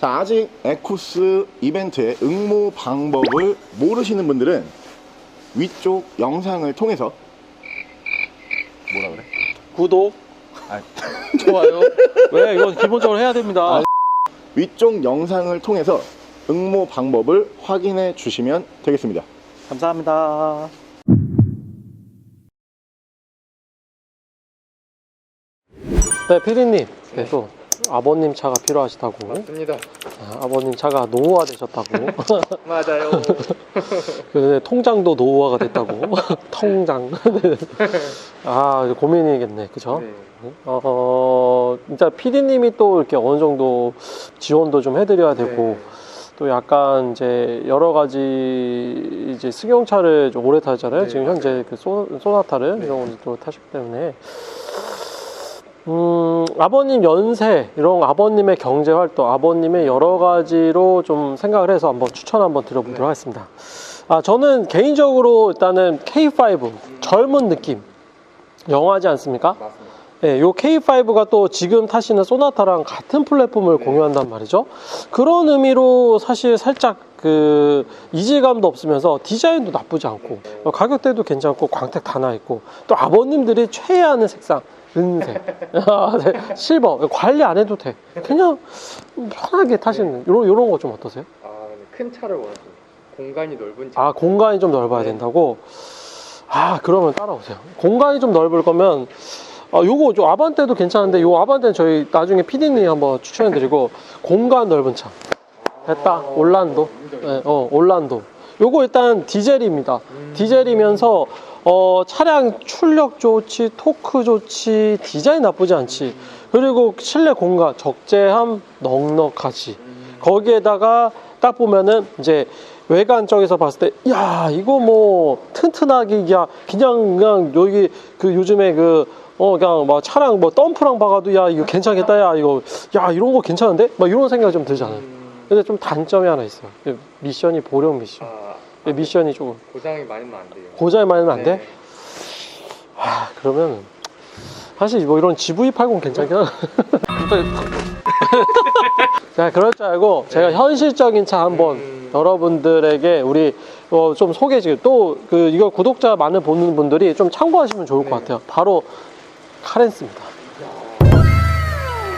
자, 아직 에쿠스 이벤트의 응모 방법을 모르시는 분들은 위쪽 영상을 통해서 뭐라 그래? 구독, 아, 좋아요. 왜 이건 기본적으로 해야 됩니다. 위쪽 영상을 통해서 응모 방법을 확인해 주시면 되겠습니다. 감사합니다. 네, 피디님. 네, 또 아버님 차가 필요하시다고. 맞습니다. 아, 아버님 차가 노후화 되셨다고. 맞아요. 그 통장도 노후화가 됐다고. 통장. 네. 아, 이제 고민이겠네. 그죠? 네. 어, 진짜 피디님이 또 이렇게 어느 정도 지원도 좀 해드려야 되고. 네. 또 약간 이제 여러 가지 이제 승용차를 좀 오래 타잖아요. 네, 지금. 현재 그 소, 소나타를 네. 이런 걸또 타셨기 때문에 음, 아버님 연세 이런 아버님의 경제 활동, 아버님의 여러 가지로 좀 생각을 해서 한번 추천 한번 드려보도록 네. 하겠습니다. 아, 저는 개인적으로 일단은 K5 젊은 느낌 영화지 않습니까? 네, 요 K5가 또 지금 타시는 소나타랑 같은 플랫폼을 네. 공유한단 말이죠. 그런 의미로 사실 살짝 그 이질감도 없으면서 디자인도 나쁘지 않고 어, 가격대도 괜찮고 광택 다 나 있고 또 아버님들이 최애하는 색상 은색, 아, 네, 실버 관리 안 해도 돼. 그냥 편하게 타시는 요런 요런 거 좀 어떠세요? 아, 큰 차를 원하시는 공간이 넓은 차. 아 공간이 좀 넓어야 네. 된다고. 아 그러면 따라오세요. 공간이 좀 넓을 거면 아 요거 저 아반떼도 괜찮은데 요 아반떼는 저희 나중에 피디님이 한번 추천해 드리고 공간 넓은 차. 됐다 올란도. 네, 어 올란도. 요거 일단 디젤입니다. 음. 디젤이면서 어, 차량 출력 좋지, 토크 좋지, 디자인 나쁘지 않지. 그리고 실내 공간 적재함 넉넉하지. 음. 거기에다가 딱 보면은 이제 외관 쪽에서 봤을 때, 야, 이거 뭐 튼튼하게, 야, 그냥, 그냥 여기 그 요즘에 그, 어, 그냥 막 차량 뭐 덤프랑 박아도 야, 이거 괜찮겠다, 야, 이거, 야, 이런 거 괜찮은데? 막 이런 생각이 좀 들잖아요. 음. 근데 좀 단점이 하나 있어요. 미션이 보령 미션. 아, 미션이 조금 고장이 많이 나면 안 돼요. 고장이 많으면 안 돼? 네. 아, 그러면 사실 뭐 이런 GV80 괜찮긴 하다. 자, 그럴 줄 알고 제가 현실적인 차 한번 음. 여러분들에게 우리 어, 좀 소개해 주고 또그 이거 구독자 많은 보는 분들이 좀 참고하시면 좋을 것 네. 같아요. 바로 카렌스입니다.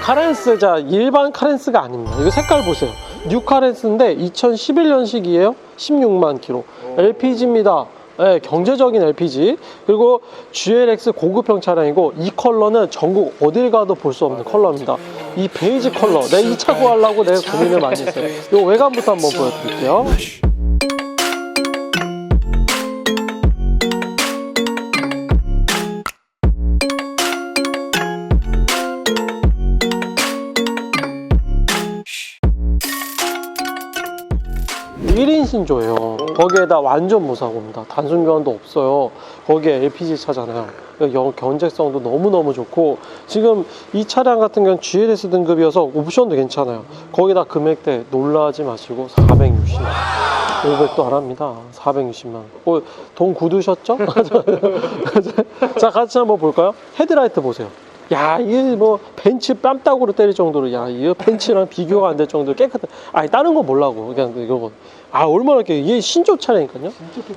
카렌스 자 일반 카렌스가 아닙니다. 이거 색깔 보세요. 뉴 카렌스인데 2011년식이에요. 16만 킬로. 오. LPG입니다. 네, 경제적인 LPG. 그리고 GLX 고급형 차량이고 이 컬러는 전국 어딜 가도 볼 수 없는 컬러입니다. 이 베이지 컬러. 내가 이차 구하려고 내가 고민을 많이 했어요. 이 외관부터 한번 보여드릴게요. 일인 신조예요. 거기에다 완전 무사고입니다. 단순 교환도 없어요. 거기에 LPG 차잖아요. 그러니까 영- 견적성도 너무너무 좋고 지금 이 차량 같은 경우는 GLS 등급이어서 옵션도 괜찮아요. 거기다 금액대 놀라지 마시고 460만 원. 500도 안 합니다. 460만 원. 어, 돈 굳으셨죠? 자, 같이 한번 볼까요? 헤드라이트 보세요. 야, 이게 뭐 벤츠 뺨따구로 때릴 정도로 야, 이거 벤츠랑 비교가 안 될 정도로 깨끗해. 아니, 다른 거 몰라고. 그냥 이거 아, 얼마나 깨 이게 신조 차량이니까요.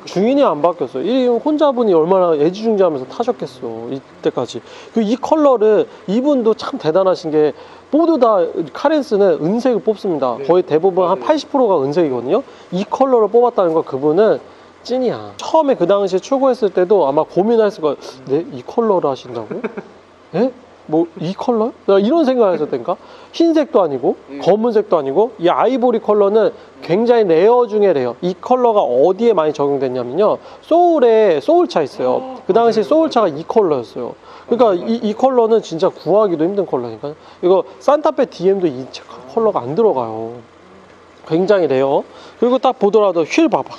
주인이 안 바뀌었어요. 이 혼자분이 얼마나 애지중지하면서 타셨겠어. 이때까지. 그 이 컬러를 이분도 참 대단하신 게 모두 다 카렌스는 은색을 뽑습니다. 네. 거의 대부분 한 맞아요. 80%가 은색이거든요. 이 컬러를 뽑았다는 건 그분은 찐이야. 처음에 그 당시에 출고했을 때도 아마 고민했을 거예요. 네? 이 컬러를 하신다고? 예? 뭐이 컬러? 나 이런 생각을 했었다니까? 흰색도 아니고 음. 검은색도 아니고 이 아이보리 컬러는 굉장히 레어 중에 레어. 이 컬러가 어디에 많이 적용됐냐면요. 소울에 소울차 있어요. 그 당시 소울차가 이 컬러였어요. 그러니까 이, 이 컬러는 진짜 구하기도 힘든 컬러니까 이거 산타페 DM도 이 컬러가 안 들어가요. 굉장히 레어. 그리고 딱 보더라도 휠 봐봐.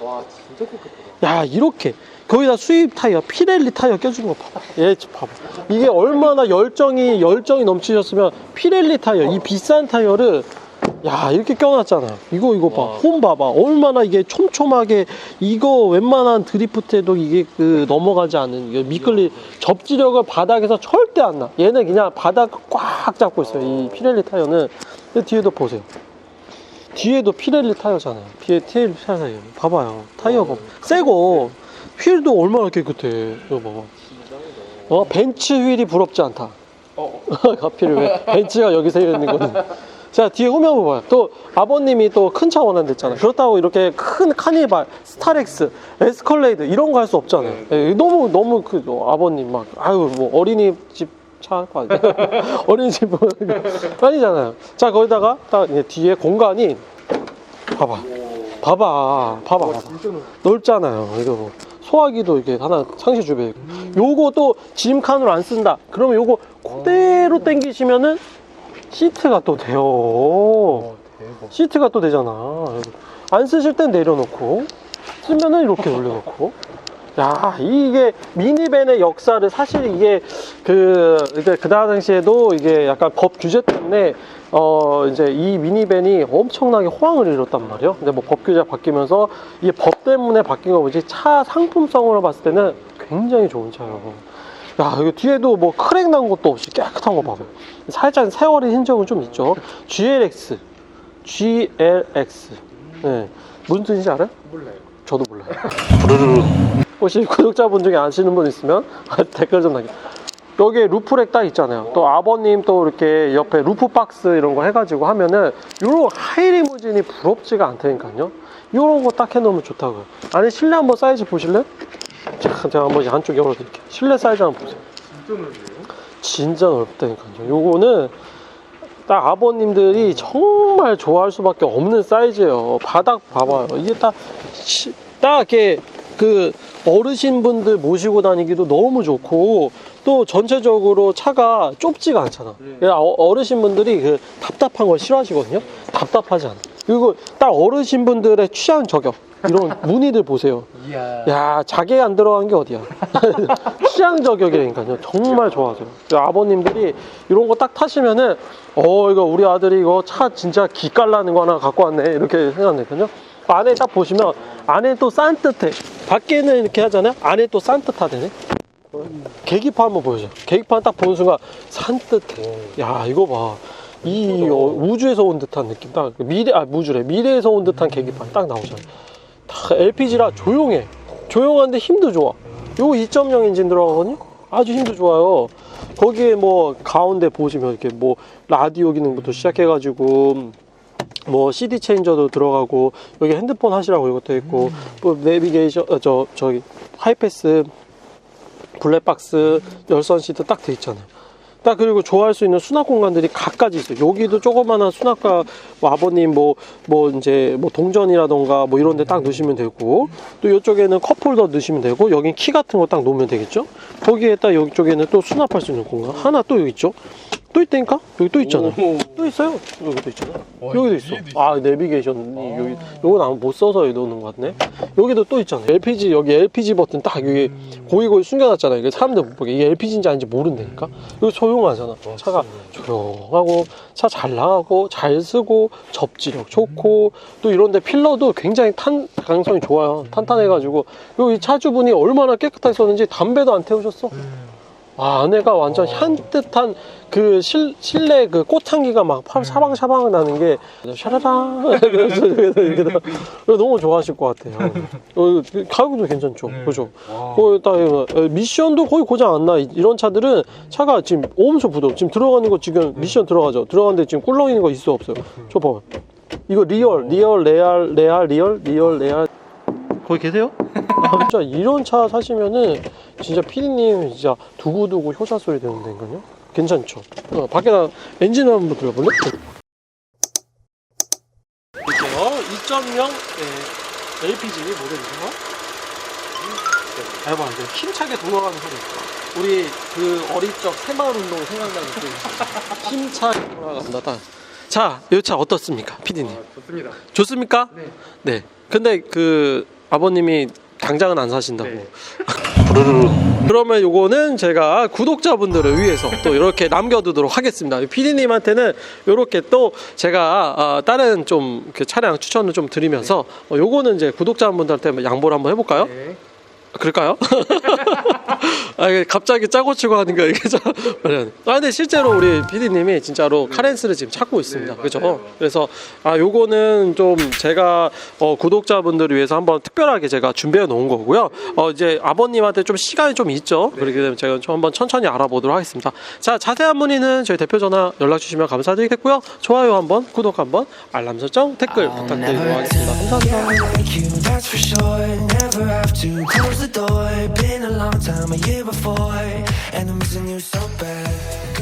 와, 진짜 깨끗하다. 야 이렇게 거기다 수입 타이어 피렐리 타이어 껴주는 거 봐봐 얘 봐봐 이게 얼마나 열정이 열정이 넘치셨으면 피렐리 타이어 이 비싼 타이어를 야 이렇게 껴놨잖아 이거 이거 와. 봐홈 봐봐 얼마나 이게 촘촘하게 이거 웬만한 드리프트에도 이게 그 넘어가지 않는 이게 미끌리 접지력을 바닥에서 절대 안나 얘는 그냥 바닥 꽉 잡고 있어요 이 피렐리 타이어는 뒤에도 보세요. 뒤에도 피렐리 타이어잖아요. 뒤에 피렐리 타이어. 봐봐요. 타이어가 새고 휠도 얼마나 깨끗해. 이거 봐봐. 어 벤츠 휠이 부럽지 않다. 어. 가필을 왜 벤츠가 여기서 이러는 거는. 자 뒤에 후면 봐봐요. 또 아버님이 또 큰 차 원한댔잖아요. 그렇다고 이렇게 큰 카니발, 스타렉스, 에스컬레이드 이런 거 할 수 없잖아요. 예, 너무 너무 그 어, 아버님 막 아유 뭐 어린이집 차 아니야? 어린이집 뭐 아니잖아요. 자 거기다가 딱 이제 뒤에 공간이 봐봐, 봐봐, 봐봐, 봐봐. 넓잖아요. 이거 뭐 소화기도 이렇게 하나 상시 주배 있고. 요거 또 짐칸으로 안 쓴다. 그러면 요거 그대로 당기시면은 시트가 또 돼요. 어, 대박. 시트가 또 되잖아. 안 쓰실 땐 내려놓고 쓰면은 이렇게 올려놓고. 야 이게 미니밴의 역사를 사실 이게 그 이게 그 당시에도 이게 약간 법 규제 때문에 어 이제 이 미니밴이 엄청나게 호황을 이뤘단 말이에요. 근데 뭐 법 규제가 바뀌면서 이게 법 때문에 바뀐 거 보지 차 상품성으로 봤을 때는 굉장히 좋은 차예요. 야 여기 뒤에도 뭐 크랙 난 것도 없이 깨끗한 거 봐봐요. 살짝 세월의 흔적은 좀 있죠. GLX, GLX. 네 무슨 뜻인지 알아요? 몰라요. 저도 몰라요. 혹시 구독자분 중에 아시는 분 있으면 댓글 좀 남겨. 여기에 루프렉 딱 있잖아요. 또 아버님 또 이렇게 옆에 루프 박스 이런 거 해가지고 하면은 요런 하이리무진이 부럽지가 않다니까요. 요런 거 딱 해놓으면 좋다고요. 안에 실내 한번 사이즈 보실래요? 자, 제가 한번 한쪽 열어드릴게요. 실내 사이즈 한번 보세요. 진짜 넓네요. 진짜 넓다니까요. 요거는 딱 아버님들이 정말 좋아할 수밖에 없는 사이즈예요. 바닥 봐봐요. 이게 딱, 시- 딱 이렇게 그 어르신분들 모시고 다니기도 너무 좋고 또 전체적으로 차가 좁지가 않잖아. 네. 어- 어르신분들이 그 답답한 걸 싫어하시거든요. 답답하지 않아. 그리고 딱 어르신분들의 취향 저격. 이런 무늬들 보세요. 이야. 야, 자개 안 들어간 게 어디야. 취향 저격이라니까요. 정말 좋아하세요. 그 아버님들이 이런 거 딱 타시면은, 어, 이거 우리 아들이 이거 차 진짜 기깔나는 거 하나 갖고 왔네. 이렇게 생각되거든요. 안에 딱 보시면, 안에 또 산뜻해. 밖에는 이렇게 하잖아요. 안에 또 산뜻하대네. 계기판 한번 보여줘. 계기판 딱 보는 순간 산뜻해. 야, 이거 봐. 이 어, 우주에서 온 듯한 느낌. 딱 미래, 아, 우주래. 미래에서 온 듯한 계기판 딱 나오잖아요. 다 LPG라 조용해. 조용한데 힘도 좋아. 요거 2.0 엔진 들어가거든요? 아주 힘도 좋아요. 거기에 뭐 가운데 보시면 이렇게 뭐 라디오 기능부터 시작해가지고 뭐 CD 체인저도 들어가고 여기 핸드폰 하시라고 이것도 있고 뭐 내비게이션 어, 저 저기 하이패스 블랙박스 열선 시트 딱 돼 있잖아요. 딱 그리고 좋아할 수 있는 수납 공간들이 각가지 있어요. 여기도 조그마한 수납과 뭐 아버님 뭐뭐 이제 뭐 동전이라던가 뭐 이런 데 딱 넣으시면 되고 또 이쪽에는 컵홀더 넣으시면 되고 여긴 키 같은 거 딱 놓으면 되겠죠. 거기에 딱 여기 쪽에는 또 수납할 수 있는 공간 하나 또 여기 있죠. 또 있다니까? 여기 또 있잖아요. 또 있어요. 여기도 있잖아. 여기도 있어. 아 내비게이션이 여기 요건 아마 못 써서 여기 놓는 것 같네. 여기도 또 있잖아요. LPG 여기 LPG 버튼 딱 여기 고이고이 숨겨놨잖아요. 이게 사람들 못 보게 이게 LPG인지 아닌지 모른다니까. 이거 조용하잖아. 차가 조용하고 차 잘 나가고 잘 쓰고 접지력 좋고 또 이런데 필러도 굉장히 탄 가능성이 좋아요. 탄탄해가지고 여기 차주분이 얼마나 깨끗하게 썼는지 담배도 안 태우셨어. 아, 안에가 완전 향긋한 그 실, 실내 그 꽃향기가 막 파- 사방사방 나는 게 샤라랑 너무 좋아하실 것 같아요. 어, 그 가격도 괜찮죠, 그죠? 거기 딱 어, 미션도 거의 고장 안 나. 이- 이런 차들은 차가 지금 엄청 부드러워. 지금 들어가는 거 지금 미션 들어가죠. 들어가는데 지금 꿀렁이는 거 있어 없어요? 저 봐봐. 이거 리얼, 리얼, 레알, 레알, 리얼, 리얼, 레알. 거기 계세요? 아, 진짜 이런 차 사시면은 진짜 피디님 진짜 두고두고 효자 소리 되는다니까요. 괜찮죠? 어, 밖에 나 엔진 한번 들어볼래? 이게요 2.0 네, LPG 모델이죠. 해봐 이제 힘차게 돌아가는 소리. 우리 그 어릴 적 새마을 운동 생각나는 그 힘차게 돌아간다. 딱. 자, 이 차 어떻습니까, 피디님? 아, 좋습니다. 좋습니까? 네. 네. 근데 그 아버님이 당장은 안 사신다고. 네. 그러면 요거는 제가 구독자분들을 위해서 또 이렇게 남겨두도록 하겠습니다. 피디님한테는 이렇게 또 제가 아, 다른 좀 그 차량 추천을 좀 드리면서 어, 요거는 이제 구독자분들한테 양보를 한번 해볼까요? 네. 그럴까요? 아 이게 갑자기 짜고 치고 하는 거 이게 좀아 근데 실제로 우리 PD님이 진짜로 카렌스를 지금 찾고 있습니다. 그죠? 그래서 아 요거는 좀 제가 어, 구독자분들을 위해서 한번 특별하게 제가 준비해 놓은 거고요. 어 이제 아버님한테 좀 시간이 좀 있죠. 그렇기 때문에 제가 좀 한번 천천히 알아보도록 하겠습니다. 자 자세한 문의는 저희 대표 전화 연락 주시면 감사드리겠고요. 좋아요 한번, 구독 한번, 알람 설정, 댓글 부탁드리도록 하겠습니다. 감사합니다. before, and I'm missing you so bad.